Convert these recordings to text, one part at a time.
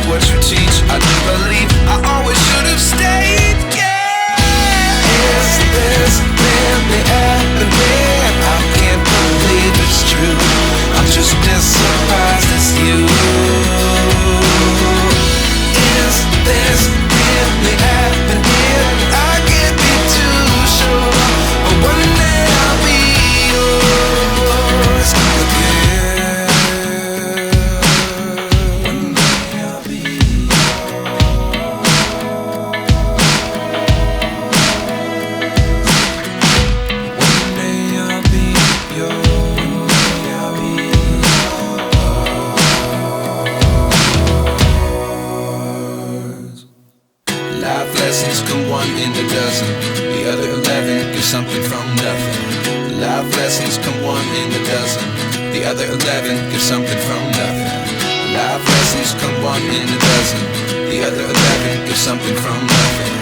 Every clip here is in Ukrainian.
now what you teach. I do believe I always should have stayed. Yeah. Is this really happening? I can't believe it's true. I'm just as surprised as you. The other eleven get something from nothing. Life lessons come one in a dozen. The other eleven get something from nothing.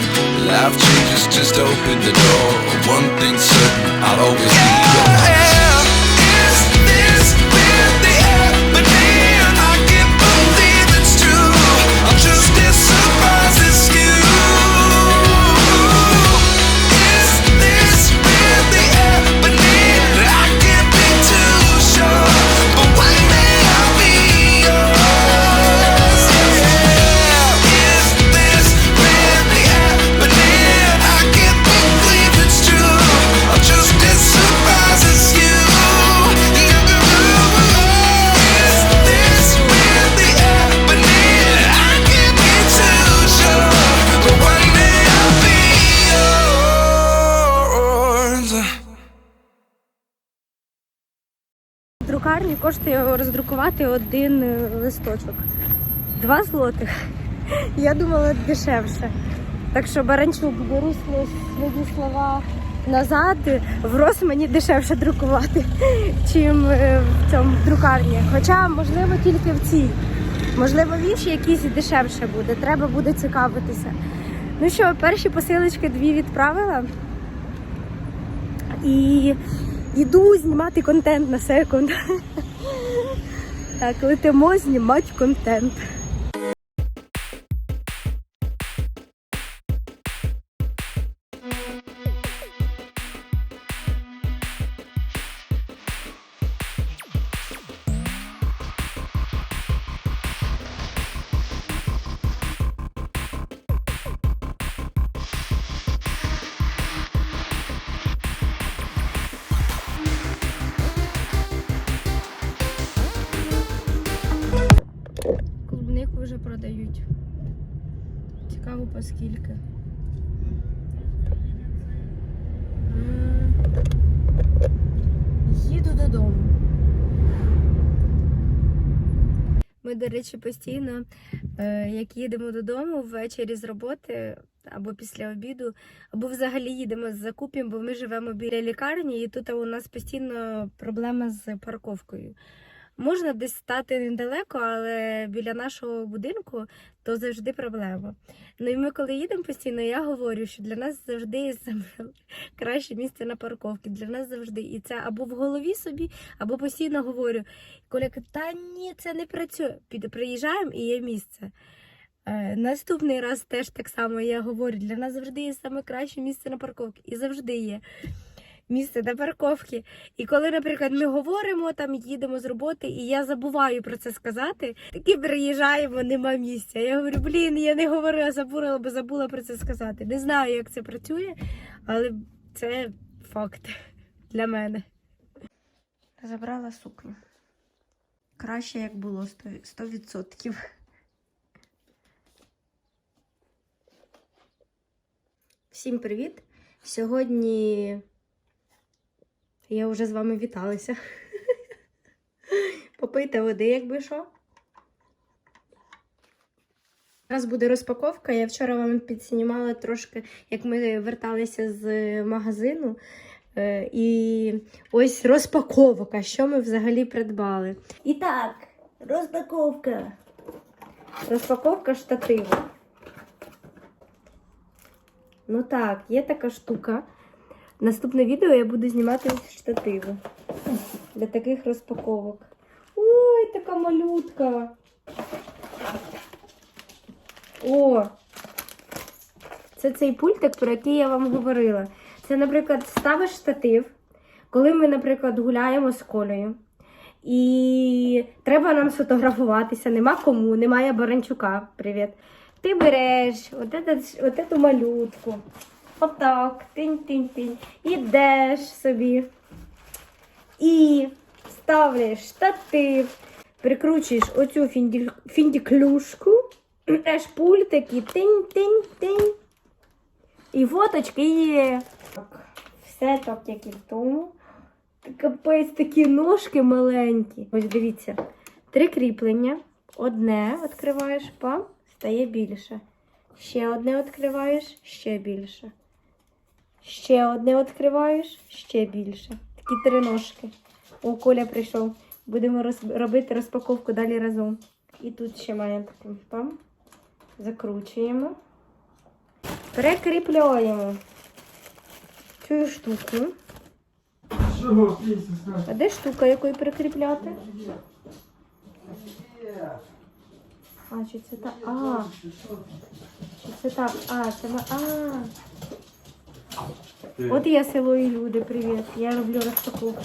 Life changes, just open the door. One thing's certain, I'll always be yours. Друкарні коштує роздрукувати один е, листочок. Два злотих. Я думала дешевше. Так що Баранчук, беру свої слова назад. В Рос мені дешевше друкувати, чим е, в цьому друкарні. Хоча, можливо, тільки в цій. Можливо, в іншій якісь дешевше буде. Треба буде цікавитися. Ну що, перші посилочки дві відправила. І йду знімати контент на секунд. Так, летимо знімати контент. Ми, до речі, постійно, е, як їдемо додому ввечері з роботи або після обіду, або взагалі їдемо з закупів, бо ми живемо біля лікарні, і тут у нас постійно проблема з парковкою. Можна десь стати недалеко, але біля нашого будинку то завжди проблема. Ну і ми, коли їдемо постійно, я говорю, що для нас завжди є краще місце на парковці. Для нас завжди. І це або в голові собі, або постійно говорю. Коля та ні, це не працює. Приїжджаємо і є місце. Е, наступний раз теж так само я говорю, для нас завжди є саме краще місце на парковці. І завжди є. Місце на парковці. І коли, наприклад, ми говоримо, там їдемо з роботи, і я забуваю про це сказати, таки приїжджаємо, нема місця. Я говорю, блін, я не говорила, забула, бо забула про це сказати. Не знаю, як це працює, але це факт для мене. Забрала сукню. Краще, як було 100%. Всім привіт! Сьогодні я вже з вами віталася. Попийте води, якби що. Зараз буде розпаковка. Я вчора вам підснімала трошки, як ми верталися з магазину. Е, І ось розпаковка, що ми взагалі придбали. І так, розпаковка. Розпаковка штативу. Ну так, є така штука. Наступне відео я буду знімати з штативу. Для таких розпаковок. Ой, така малютка. О! Це цей пультик, про який я вам говорила. Це, наприклад, ставиш штатив, коли ми, наприклад, гуляємо з колею. І треба нам сфотографуватися, нема кому, немає Баранчука. Привіт. Ти береш от, малютку. Отак, тинь-тинь-тинь. Ідеш собі. І ставиш штатив, прикручуєш оцю фінді- фіндіклюшку, береш пультик і тинь-тинь-тинь. І фоточки є. Все так, як і в тому. Капець, такі ножки маленькі. Ось дивіться. Три кріплення. Одне відкриваєш, пам, стає більше. Ще одне відкриваєш, ще більше. Ще одне відкриваєш, ще більше. Такі три ножки. О, Коля прийшов. Будемо роз- робити розпаковку далі разом. І тут ще маємо таку пам. Закручуємо. Прикріпляємо цю штуку. А де штука, якою прикріпляти? А, чи це так? А, чи це так? А, це ми. А. От я село і люди, привіт. Я роблю розпаковку.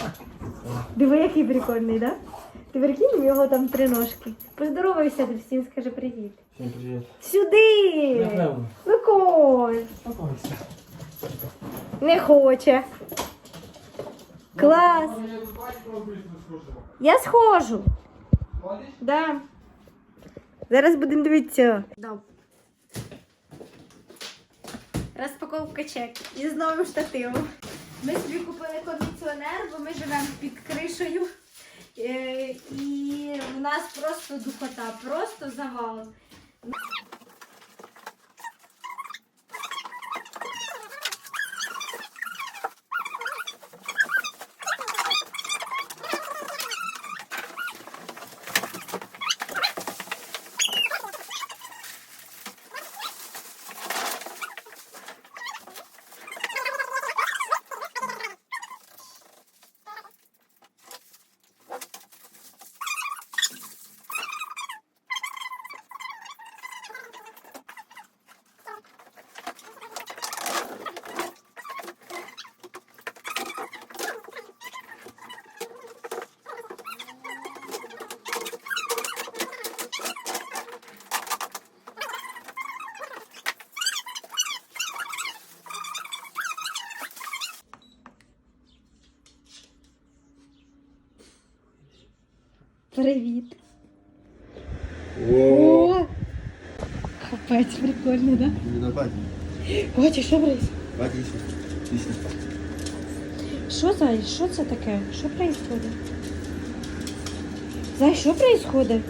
Диви, який прикольний, да? Ти прикинь, у нього там три ножки. Поздоровайся ти всім, скажи привіт. Всім привіт. Сюди! Напевно. Ну, Коль! Спокойся. Не хоче. Клас! Я схожу. Да. Зараз будемо дивитися. Розпаковка чек із новим штативом. Ми собі купили кондиціонер, бо ми живемо під кришею. Е, І в нас просто духота, просто завал. Привіт. О! Капець, прикольно, да? Оті, що. Пісня. Що Зай, що це таке? Що происходит? Зай, що происходит?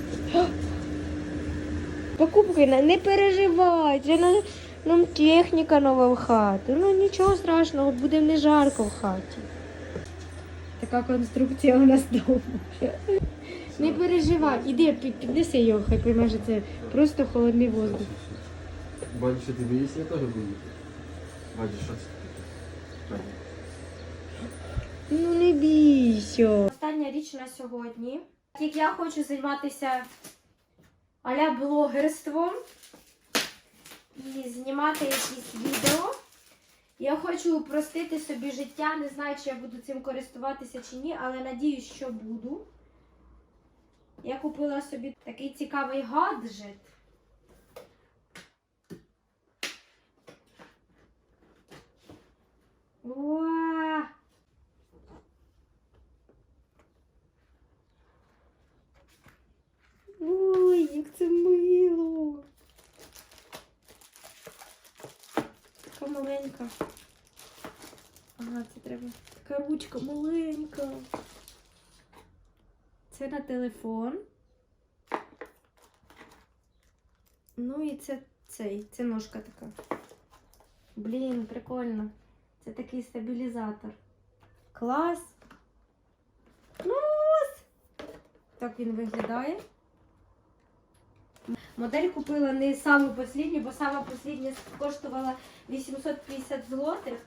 Покупки не переживай, це на- нам техніка нова в хаті. Ну нічого страшного, буде не жарко в хаті. Така конструкція у нас вдома. Не переживай, іди під- піднеси його, хай що це просто холодний воздух. Баті, що боїшся, я теж боюся. Баті, що це? Баті. Ну не бійся. Остання річ на сьогодні. Так Як я хочу займатися аля блогерством і знімати якісь відео. Я хочу упростити собі життя, не знаю, чи я буду цим користуватися чи ні, але надіюсь, що буду. Я купила собі такий цікавий гаджет. Уа! Ой, як це мило. Така маленька. Ага, це треба. Така ручка маленька. Це на телефон. Ну і це цей, це ножка така. Блін, прикольно. Це такий стабілізатор. Клас. Клас! Так він виглядає. Модель купила не саму послідню, бо сама послідня коштувала 850 злотих,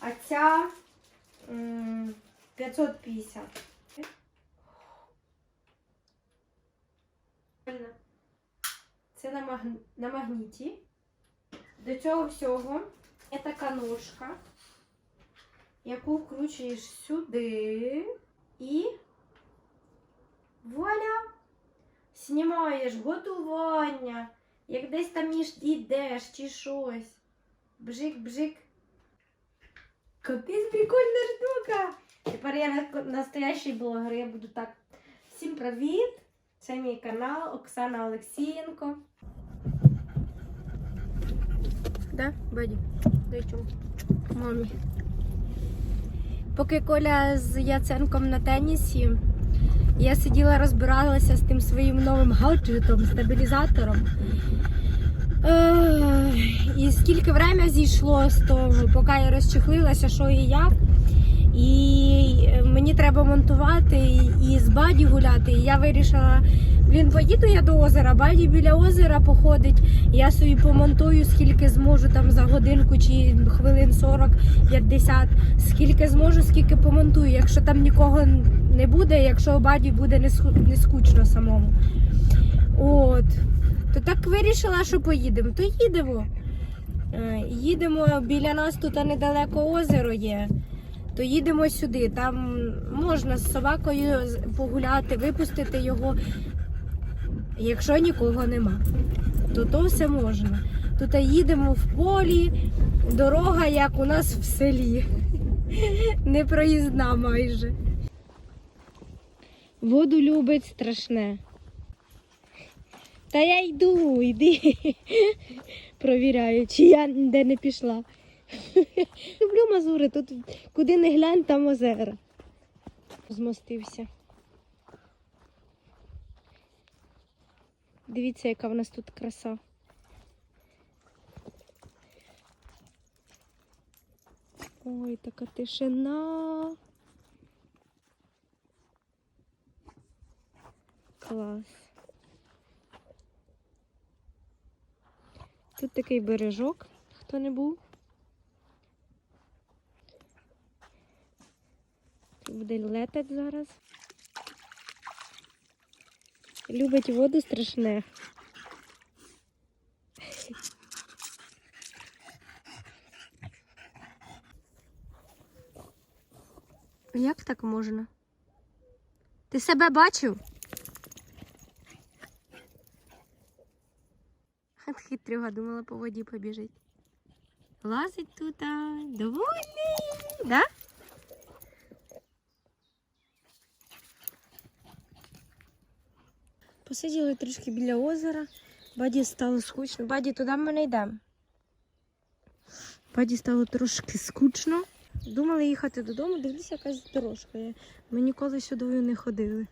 а ця 550. Це на, маг... на магніті. До цього всього є така ножка, яку вкручуєш сюди і вуаля! Знімаєш готування, як десь там між йдеш чи щось. Бжик-бжик. Капець прикольна штука. Тепер я на- настоящий блогер. Я буду так. Всім привіт! Це мій канал Оксана Олексієнко. Да, Баді? Дай чому? Мамі. Поки Коля з Яценком на тенісі, я сиділа, розбиралася з тим своїм новим гаджетом, стабілізатором. Е, і скільки время зійшло з того, поки я розчехлилася, що і як. І е, мені треба монтувати і, з Баді гуляти. І я вирішила, блін, поїду я до озера, Баді біля озера походить. Я собі помонтую, скільки зможу там за годинку чи хвилин 40-50, скільки зможу, скільки помонтую. Якщо там нікого не буде, якщо Баді буде не, скучно самому. От. То так вирішила, що поїдемо, то їдемо. Е, Їдемо біля нас тут недалеко озеро є. То їдемо сюди. Там можна з собакою погуляти, випустити його, якщо нікого нема. То то все можна. Тут їдемо в полі, дорога, як у нас в селі. Непроїзна майже. Воду любить страшне. Та я йду, йди. Провіряю, чи я ніде не пішла. Люблю Мазури, тут куди не глянь, там озера. Змостився. Дивіться, яка в нас тут краса. Ой, така тишина. Клас. Тут такий бережок, хто не був. Буде летать зараз. Любить воду страшне. Як так можна? Ти себе бачив? Хитрюга, думала, по воді побіжить. Лазить тут, а, довольний, да? Посиділи трішки біля озера. Баді стало скучно. Баді, туди ми не йдемо. Баді стало трошки скучно. Думали їхати додому, дивлюся, якась дорожка є. Ми ніколи сюди не ходили.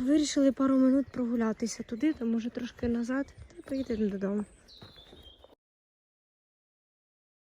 Вирішили пару минут прогулятися туди, то може трошки назад, та поїдемо додому.